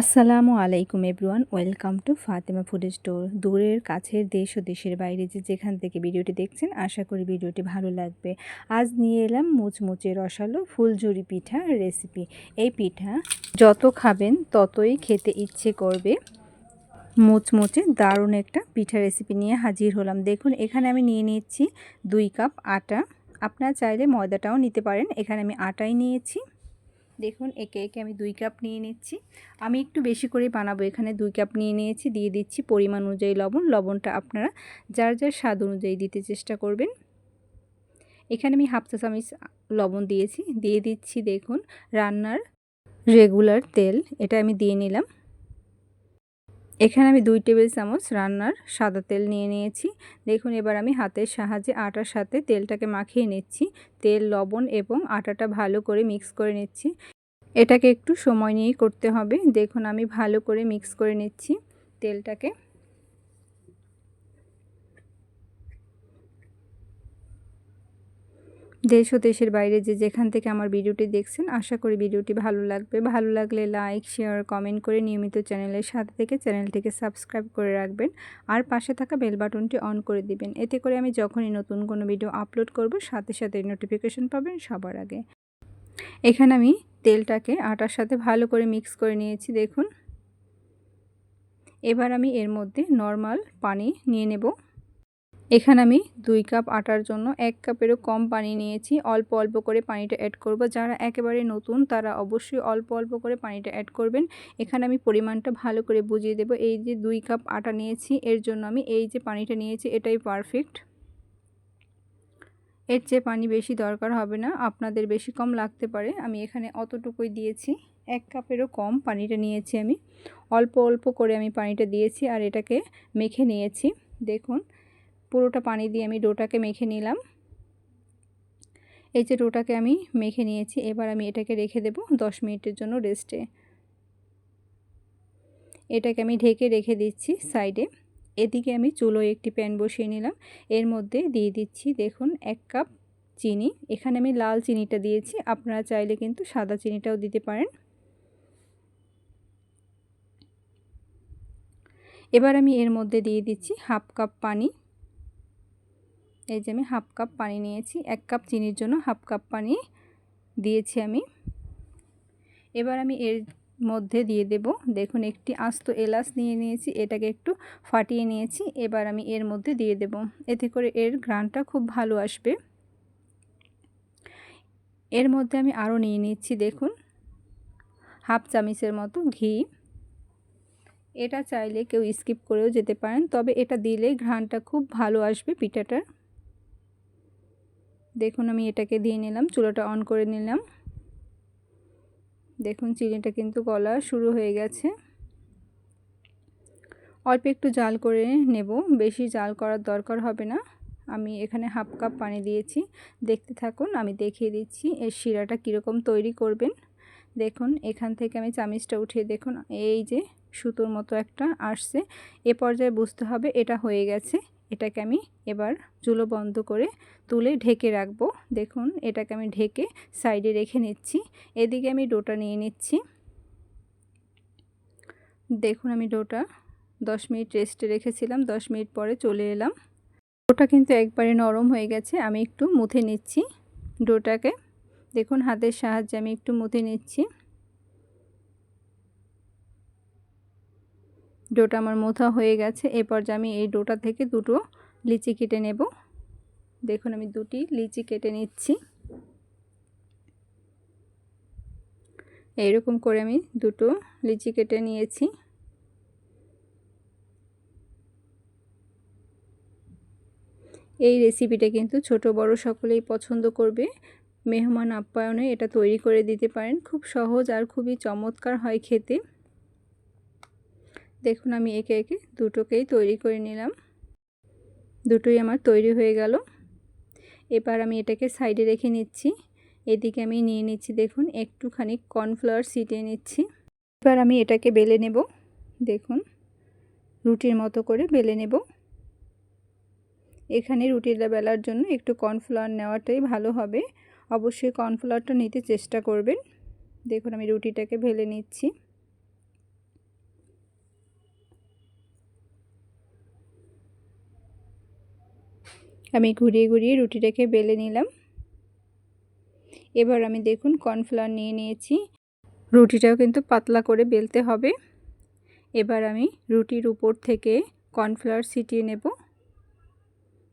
আসসালামু আলাইকুম everyone, welcome to Fatema food store, দূরের কাছের দেশ ও দেশের বাইরে যে যেখান থেকে ভিডিওটি দেখছেন, আশা করি ভিডিওটি ভালো লাগবে। আজ নিয়ে এলাম মুচমুচে রসালো ফুলঝুরি পিঠা রেসিপি এই পিঠা যত খাবেন ততই খেতে ইচ্ছে করবে। মুচমুচে দারুণ একটা পিঠা রেসিপি নিয়ে হাজির হলাম। দেখুন, এখানে আমি নিয়ে নিচ্ছি দুই কাপ আটা। আপনারা চাইলে ময়দাটাও নিতে পারেন। এখানে আমি আটাই নিয়েছি। দেখুন, একে একে আমি দুই কাপ নিয়ে নিচ্ছি। আমি একটু বেশি করে বানাবো। এখানে দুই কাপ নিয়ে নিয়েছি। দিয়ে দিচ্ছি পরিমাণ অনুযায়ী লবণ। লবণটা আপনারা যার যার স্বাদ অনুযায়ী দিতে চেষ্টা করবেন। এখানে আমি হাফ চা চামচ লবণ দিয়েছি। দিয়ে দিচ্ছি দেখুন, রান্নার রেগুলার তেল। এটা আমি দিয়ে নিলাম। এখানে আমি দুই টেবিল চামচ রান্নার সাদা তেল নিয়ে নিয়েছি। দেখুন, এবার আমি হাতের সাহায্যে আটার সাথে তেলটাকে মাখিয়ে নিচ্ছি। তেল, লবণ এবং আটাটা ভালো করে মিক্স করে নিচ্ছি। এটাকে একটু সময় নিয়েই করতে হবে। দেখুন, আমি ভালো করে মিক্স করে নিচ্ছি তেলটাকে। দেশ ও দেশের বাইরে যে যেখান থেকে আমার ভিডিওটি দেখছেন, আশা করি ভিডিওটি ভালো লাগবে। ভালো লাগলে লাইক শেয়ার কমেন্ট করে নিয়মিত চ্যানেলের সাথে থেকে চ্যানেলটিকে সাবস্ক্রাইব করে রাখবেন আর পাশে থাকা বেল বাটনটি অন করে দিবেন। এতে করে আমি যখনই নতুন কোনো ভিডিও আপলোড করব, সাথে সাথে নোটিফিকেশন পাবেন সবার আগে। এখানে আমি তেলটাকে আটার সাথে ভালো করে মিক্স করে নিয়েছি, দেখুন। এবার আমি এর মধ্যে নর্মাল পানি নিয়ে নেব। এখানে আমি দুই কাপ আটার জন্য এক কাপেরও কম পানি নিয়েছি। অল্প অল্প করে পানিটা অ্যাড করব। যারা একেবারে নতুন, তারা অবশ্যই অল্প অল্প করে পানিটা অ্যাড করবেন। এখানে আমি পরিমাণটা ভালো করে বুঝিয়ে দেব। এই যে দুই কাপ আটা নিয়েছি, এর জন্য আমি এই যে পানিটা নিয়েছি, এটাই পারফেক্ট এর চেয়ে পানি বেশি দরকার হবে না, আপনাদের বেশি কম লাগতে পারে। আমি এখানে অতটুকুই দিয়েছি। এক কাপেরও কম পানিটা নিয়েছি আমি। অল্প অল্প করে আমি পানিটা দিয়েছি আর এটাকে মেখে নিয়েছি। দেখুন পুরোটা পানি দিয়ে আমি ডোটাকে মেখে নিলাম। এই যে ডোটাকে আমি মেখে নিয়েছি, এবার আমি এটাকে রেখে দেব দশ মিনিটের জন্য রেস্টে। এটাকে আমি ঢেকে রেখে দিচ্ছি সাইডে। এদিকে আমি চুলোয় একটি প্যান বসিয়ে নিলাম। এর মধ্যে দিয়ে দিচ্ছি, দেখুন, এক কাপ চিনি। এখানে আমি লাল চিনিটা দিয়েছি, আপনারা চাইলে কিন্তু সাদা চিনিটাও দিতে পারেন। এবার আমি এর মধ্যে দিয়ে দিচ্ছি হাফ কাপ পানি। এই যে আমি হাফ কাপ পানি নিয়েছি, এক কাপ চিনির জন্য হাফ কাপ পানি দিয়েছি আমি। এবার আমি এর মধ্যে দিয়ে দেব, দেখুন একটি আস্ত এলাচ নিয়ে নিয়েছি, এটাকে একটু ফাটিয়ে নিয়েছি, এবার আমি এর মধ্যে দিয়ে দেব। এতে করে এর ঘ্রাণটা খুব ভালো আসবে। এর মধ্যে আমি আরও নিয়ে নিচ্ছি, দেখুন, হাফ চামিচের মতো ঘি। এটা চাইলে কেউ স্কিপ করেও যেতে পারেন, তবে এটা দিলে ঘ্রাণটা খুব ভালো আসবে পিঠাটার। দেখুন আমি এটাকে দিয়ে নিলাম, চুলোটা অন করে নিলাম। দেখুন চিনিটা কিন্তু গলা শুরু হয়ে গেছে। অল্প একটু জাল করে নেব, বেশি জাল করার দরকার হবে না। আমি এখানে হাফ কাপ পানি দিয়েছি। দেখতে থাকুন, আমি দেখিয়ে দিচ্ছি এর শিরাটা কীরকম তৈরি করবেন। দেখুন, এখান থেকে আমি চামিচটা উঠিয়ে, দেখুন, এই যে সুতোর মতো একটা আসছে। এ পর্যায়ে বুঝতে হবে এটা হয়ে গেছে। এটাকে আমি এবার চুলো বন্ধ করে তুলে ঢেকে রাখব। দেখুন, এটাকে আমি ঢেকে সাইডে রেখে নিচ্ছি। এদিকে আমি ডোটা নিয়ে নিচ্ছি। দেখুন, আমি ডোটা দশ মিনিট রেস্টে রেখেছিলাম, দশ মিনিট পরে চলে এলাম। ডোটা কিন্তু একবারে নরম হয়ে গেছে, আমি একটু মুথে নিচ্ছি ডোটাকে। দেখুন, হাতের সাহায্যে আমি একটু মুথে নিচ্ছি। ডোটা আমার মোথা হয়ে গেছে। এরপর যে আমি এই ডোটা থেকে দুটো লিচি কেটে নেব। দেখুন আমি দুটি লিচি কেটে নিচ্ছি। এইরকম করে আমি দুটো লিচি কেটে নিয়েছি। এই রেসিপিটা কিন্তু ছোট, বড় সকলেই পছন্দ করবে। মেহমান আপ্যায়নে এটা তৈরি করে দিতে পারেন। খুব সহজ আর খুবই চমৎকার হয় খেতে। দেখুন, আমি একে একে দুটোকেই তৈরি করে নিলাম। দুটোই আমার তৈরি হয়ে গেল। এবার আমি এটাকে সাইডে রেখে নিচ্ছি। এদিকে আমি নিয়ে নিচ্ছি, দেখুন, একটুখানি কর্নফ্লাওয়ার ছিটিয়ে নিচ্ছি। এবার আমি এটাকে বেলে নেব। দেখুন, রুটির মতো করে বেলে নেব। এখানে রুটিটা বেলার জন্য একটু কর্নফ্লাওয়ার নেওয়াটাই ভালো হবে। অবশ্যই কর্নফ্লাওয়ারটা নিতে চেষ্টা করবেন। দেখুন, আমি রুটিটাকে ভেলে নিচ্ছি। আমি ঘুরিয়ে ঘুরিয়ে রুটিটাকে বেলে নিলাম। এবার আমি দেখুন কর্নফ্লাওয়ার নিয়ে নিয়েছি। রুটিটাও কিন্তু পাতলা করে বেলতে হবে। এবার আমি রুটির উপর থেকে কর্নফ্লাওয়ার ছিটিয়ে নেব।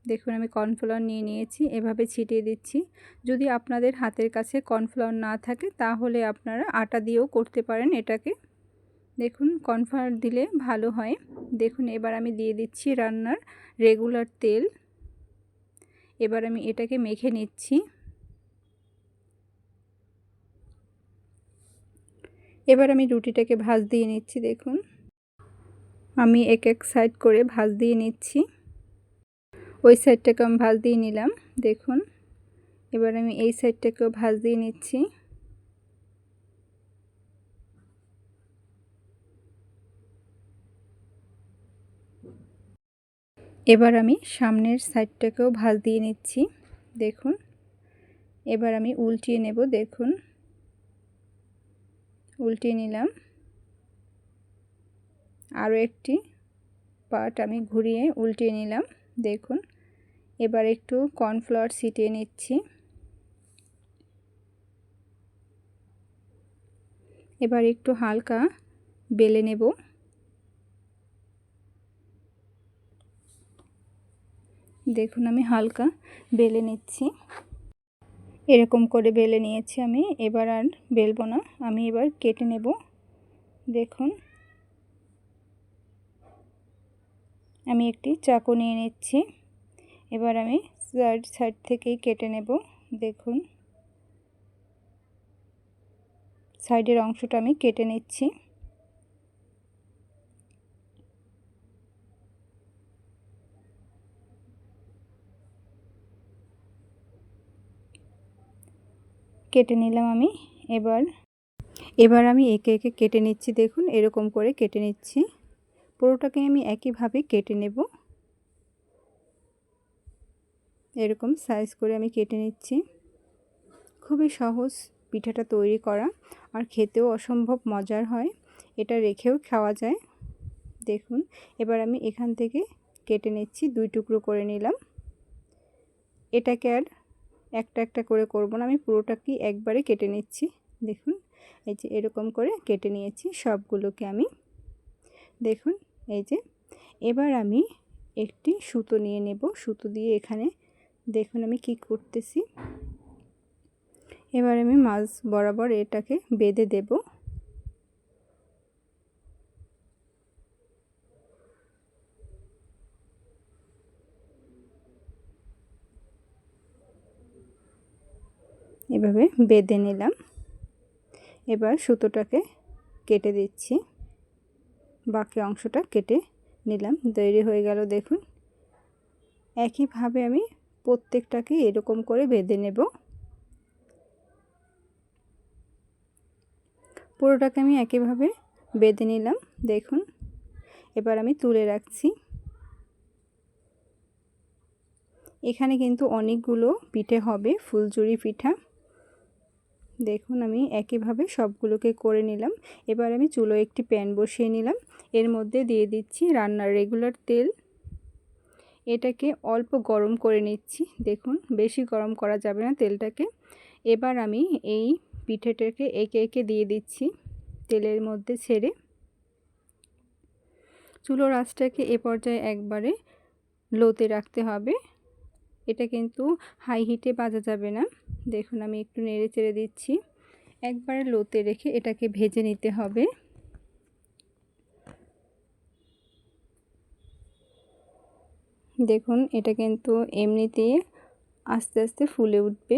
দেখুন আমি কর্নফ্লাওয়ার নিয়ে নিয়েছি, এভাবে ছিটিয়ে দিচ্ছি। যদি আপনাদের হাতের কাছে কর্নফ্লাওয়ার না থাকে, তাহলে আপনারা আটা দিয়েও করতে পারেন এটাকে। দেখুন কর্নফ্লাওয়ার দিলে ভালো হয়। দেখুন এবার আমি দিয়ে দিচ্ছি রান্নার রেগুলার তেল। এবার আমি এটাকে মেখে নিচ্ছি। এবার আমি রুটিটাকে ভাজ দিয়ে নিচ্ছি, দেখুন। আমি এক এক সাইড করে ভাজ দিয়ে নিচ্ছি। ওই সাইডটাকে আমি ভাজ দিয়ে নিলাম, দেখুন। এবার আমি এই সাইডটাকেও ভাজ দিয়ে নিচ্ছি। এবার আমি সামনের সাইডটাকেও ভাজ দিয়ে নিচ্ছি, দেখুন। এবার আমি উল্টিয়ে নেব, দেখুন। উল্টিয়ে নিলাম। আরও একটি পার্ট আমি ঘুরিয়ে উল্টিয়ে নিলাম, দেখুন। এবার একটু কর্নফ্লাওয়ার ছিটিয়ে নিচ্ছি। এবার একটু হালকা বেলে নেব। দেখুন আমি হালকা বেলে নিচ্ছি। এরকম করে বেলে নিয়েছি আমি। এবার আর বেলবো না। আমি এবার কেটে নেব। দেখুন। আমি একটি চাকু নিয়ে নিচ্ছি। এবার আমি সাইড সাইড থেকেই কেটে নেব। দেখুন। সাইডের অংশটা আমি কেটে নিচ্ছি। কেটে নিলাম আমি, এবার এবার আমি একে একে কেটে নিচ্ছি, দেখুন, এরকম করে কেটে নিচ্ছি। পুরোটাকে আমি একইভাবে কেটে নেব। এরকম সাইজ করে আমি কেটে নিচ্ছি। খুবই সহজ পিঠাটা তৈরি করা, আর খেতেও অসম্ভব মজার হয়। এটা রেখেও খাওয়া যায়। দেখুন, এবার আমি এখান থেকে কেটে নিচ্ছি, দুই টুকরো করে নিলাম। এটাকে আর একটা একটা করে করব না, আমি পুরোটা কি একবারে কেটে নিচ্ছি। দেখুন, এই যে এরকম করে কেটে নিয়েছি সবগুলোকে আমি। দেখুন, এই যে এবার আমি একটি সুতো নিয়ে নেব। সুতো দিয়ে এখানে দেখুন আমি কি করতেছি। এবার আমি মাছ বরাবর এটাকে বেঁধে দেব। এভাবে বেঁধে নিলাম। এবার সুতোটাকে কেটে দিচ্ছি। বাকি অংশটা কেটে নিলাম। তৈরি হয়ে গেল, দেখুন। একইভাবে আমি প্রত্যেকটাকে এরকম করে বেঁধে নেব। পুরোটাকে আমি একইভাবে বেঁধে নিলাম, দেখুন। এবার আমি তুলে রাখছি। এখানে কিন্তু অনেকগুলো পিঠে হবে ফুলজুরি পিঠা। দেখুন আমি একইভাবে সবগুলোকে করে নিলাম। এবার আমি চুলো একটি প্যান বসিয়ে নিলাম। এর মধ্যে দিয়ে দিচ্ছি রান্নার রেগুলার তেল। এটাকে অল্প গরম করে নিচ্ছি। দেখুন, বেশি গরম করা যাবে না তেলটাকে। এবার আমি এই পিঠেটাকে একে একে দিয়ে দিচ্ছি তেলের মধ্যে ছেড়ে। চুলো রাসটাকে এ পর্যায়ে একবারে লোতে রাখতে হবে। এটা কিন্তু হাই হিটে বাজা যাবে না। দেখুন, আমি একটু নেড়ে চেড়ে দিচ্ছি। একবারে লোতে রেখে এটাকে ভেজে নিতে হবে। দেখুন, এটা কিন্তু এমনিতেই আস্তে আস্তে ফুলে উঠবে।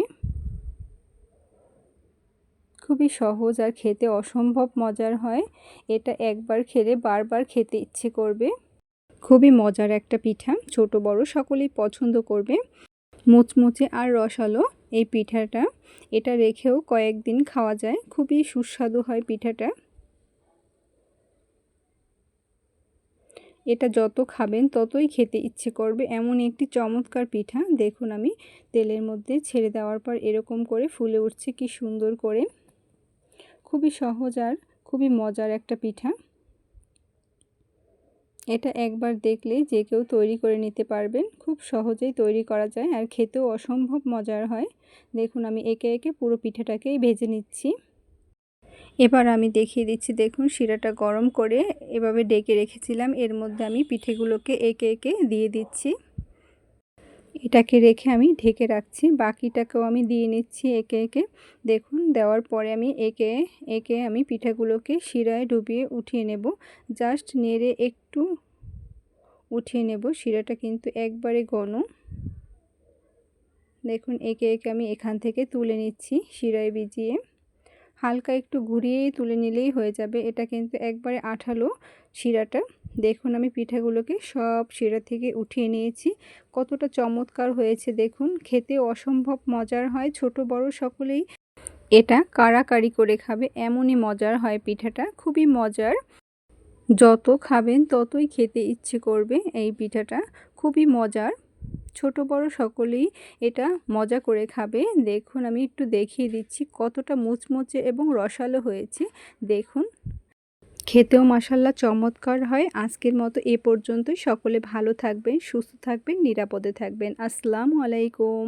খুবই সহজ আর খেতে অসম্ভব মজার হয়। এটা একবার খেলে বারবার খেতে ইচ্ছে করবে। খুবই মজার একটা পিঠা, ছোট, বড়, সকলেই পছন্দ করবে। মুচমুচে আর রসালো এই পিঠাটা। এটা রেখেও কয়েকদিন খাওয়া যায়, খুবই সুস্বাদু হয় পিঠাটা। এটা যত খাবেন ততই খেতে ইচ্ছে করবে। এমন একটি চমৎকার পিঠা, দেখুন আমি তেলের মধ্যে ছেড়ে দেওয়ার পর এরকম করে ফুলে উঠছে, কি সুন্দর করে। খুবই সহজ আর খুবই মজার একটা পিঠা। এটা একবার দেখলে যে কেউ তৈরি করে নিতে পারবেন। খুব সহজেই তৈরি করা যায় আর খেতেও অসম্ভব মজার হয়। দেখুন, আমি একে একে পুরো পিঠাটাকেই ভেজে নিচ্ছি। এবার আমি দেখিয়ে দিচ্ছি, দেখুন, শিরাটা গরম করে এভাবে ডেকে রেখেছিলাম। এর মধ্যে আমি পিঠেগুলোকে একে একে দিয়ে দিচ্ছি। এটাকে রেখে আমি ঢেকে রাখছি। বাকিটাকেও আমি দিয়ে নিচ্ছি একে একে। দেখুন, দেওয়ার পরে আমি একে একে আমি পিঠাগুলোকে শিরায় ডুবিয়ে উঠিয়ে নেব। জাস্ট নেড়ে একটু উঠিয়ে নেব। শিরাটা কিন্তু একবারে ঘন। দেখুন, একে একে আমি এখান থেকে তুলে নিচ্ছি শিরায় ভিজিয়ে। হালকা একটু ঘুরিয়েই তুলে নিলেই হয়ে যাবে। এটা কিন্তু একবারে আঠালো শিরাটা। দেখুন, আমি পিঠাগুলোকে সব শিরা থেকে উঠিয়ে নিয়েছি। কতটা চমৎকার হয়েছে দেখুন। খেতে অসম্ভব মজার হয়, ছোট বড় সকলেই এটা কাড়াকাড়ি করে খাবে, এমনই মজার হয় পিঠাটা, খুবই মজার। যত খাবেন ততই খেতে ইচ্ছে করবে এই পিঠাটা, খুবই মজার। ছোট বড় সকলেই এটা মজা করে খাবে। দেখুন, আমি একটু দেখিয়ে দিচ্ছি কতটা মুচমুচে এবং রসালো হয়েছে। দেখুন খেতেও মাসাল্লা চমৎকার হয়। আজকের মতো এ পর্যন্তই। সকলে ভালো থাকবেন, সুস্থ থাকবেন, নিরাপদে থাকবেন। আসসালামু আলাইকুম।